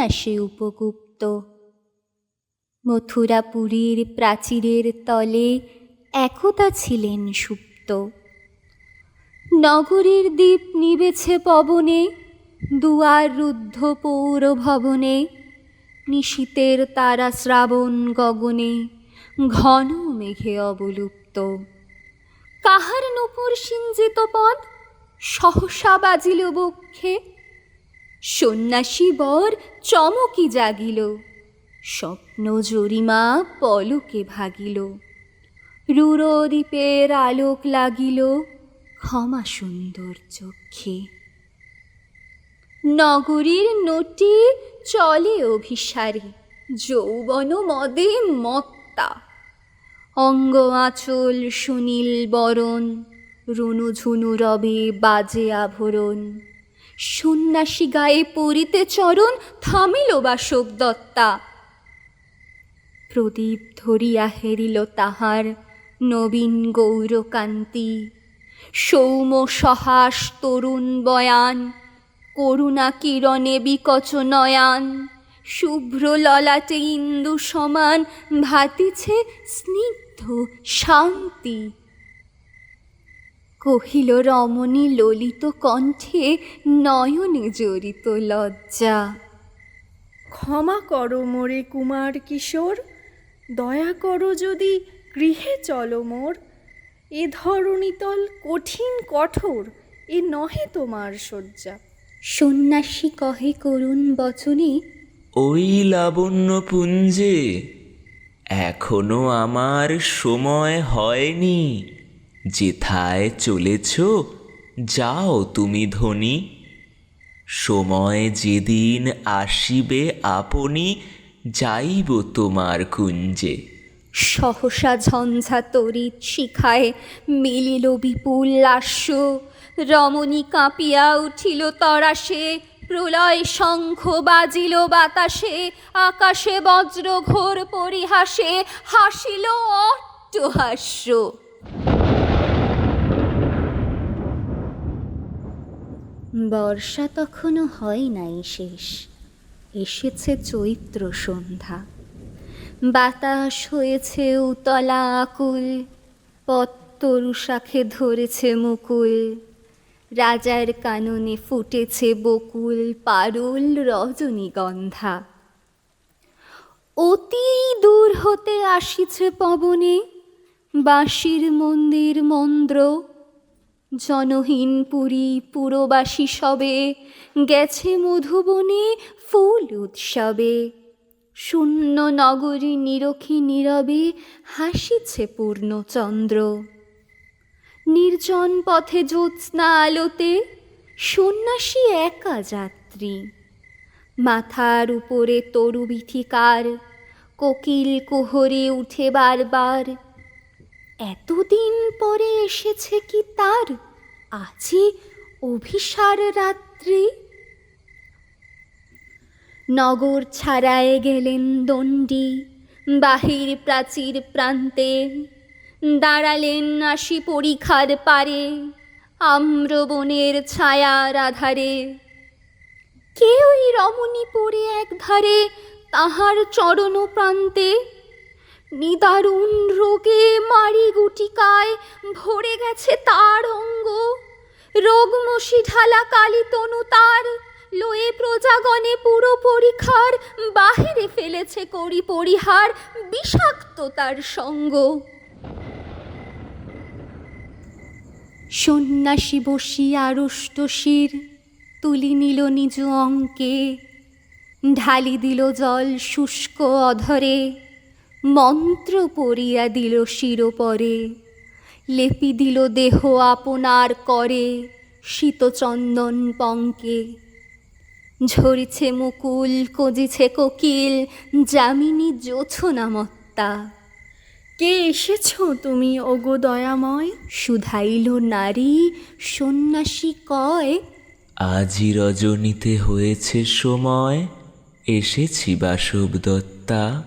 সন্ন্যাসে উপগুপ্ত। মথুরাপুরীর প্রাচীরের তলে একতা ছিলেন সুপ্ত। নগরীর দ্বীপ নিবেছে পবনে, দুয়ার রুদ্ধ পৌর ভবনে, নিশীতের তারা শ্রাবণ গগনে, ঘন মেঘে অবলুপ্ত। কাহার নূপুর সিঞ্জিত পদ সহসা বাজিল বক্ষে সন্ন্যাসী বর চমকি জাগিল। স্বপ্ন জরিমা পলকে ভাগিল। রুরদ্বীপের আলোক লাগিল ক্ষমা সুন্দর চক্ষে। নগরীর নটি চলে অভিসারে, যৌবন মদে মত্তা। অঙ্গ আঁচল সুনীল বরণ, রুনুঝুনু রবে বাজে আভরণ। সন্ন্যাসী গায়ে পরিতে চরণ থামিল বাসক দত্তা। প্রদীপ ধরিয়া হেরিল তাহার নবীন গৌরকান্তি। সৌম সহাস তরুণ বয়ান, করুণা কিরণে বিকচ নয়ান। শুভ্র ললাটে ইন্দু সমান, ভাতিছে স্নিগ্ধ শান্তি। কহিল রমণী ললিত কণ্ঠে নয়নে জড়িত লজ্জা। ক্ষমা করো মোরে কুমার কিশোর দয়া করো যদি গৃহে চলো মোর। এ ধরণীতল কঠিন কঠোর এ নহে তোমার শয্যা। সন্ন্যাসী কহে করুণ বচনে ওই লাবণ্য পুঞ্জে এখনও আমার সময় হয়নি। যেথায় চলেছ, যাও তুমি ধনী। সময় যেদিন আসিবে আপনি, যাইব তোমার কুঞ্জে। সহসা ঝঞ্ঝা তরিত শিখায় মিলিল বিপুল লাস্য। রমণী কাঁপিয়া উঠিল তরাসে, প্রলয় শঙ্খ বাজিল বাতাসে, আকাশে বজ্র ঘোর পরিহাসে হাসিল অট্টহাস্য। বর্ষা তখনও হয় নাই শেষ। এসেছে চৈত্র সন্ধ্যা। বাতাস হয়েছে উতলা আকুল। পত্তরু শাখে ধরেছে মুকুল। রাজার কাননে ফুটেছে বকুল পারুল রজনীগন্ধা। অতি দূর হতে আসিছে পবনে, বাঁশির মন্দির মন্দ্র জনহীন পুরী পুরবাসী সবে গেছে মধুবনে ফুল উৎসবে। শূন্য নগরী নিরখী নীরবে হাসিছে পূর্ণচন্দ্র। নির্জন পথে জ্যোৎস্না আলোতে সন্ন্যাসী একা যাত্রী। মাথার উপরে তরু বিথিকার কোকিল কুহরে উঠে বারবার। এতদিন পরে এসেছে কি তার? আজি অভিসার রাত্রি? নগর ছাড়ায় গেলেন দণ্ডী, বাহির প্রাচীর প্রান্তে। দাঁড়ালেন আসি পরীক্ষার পারে, আম্রবনের ছায়ার আধারে। কেউই রমণী পড়ে এক ধারে তাহার চরণ প্রান্তে নিদারুণ রোগে মারি গুটিকায় ভরে গেছে তার অঙ্গ। রোগমসি ঢালা কালী তনু তার, লয়ে প্রজাগণে পুরো পরীক্ষার বাহিরে ফেলেছে করি পরিহার, বিষাক্ত তার সঙ্গ। সন্ন্যাসী বসিয়া রুষ্ট শির, তুলি নিল নিজ অঙ্কে, ঢালি দিল জল শুষ্ক অধরে। মন্ত্র পড়িয়া দিল শিরোপরে। লেপি দিল দেহ আপনার করে শীতচন্দন পঙ্কে। ঝরিছে মুকুল কজিছে কোকিল যামিনী জোছনামত্তা। কে এসেছ তুমি ওগো দয়াময়? শুধাইল নারী সন্ন্যাসী কয় আজি রজনীতে হয়েছে সময় এসেছি বাসব দত্তা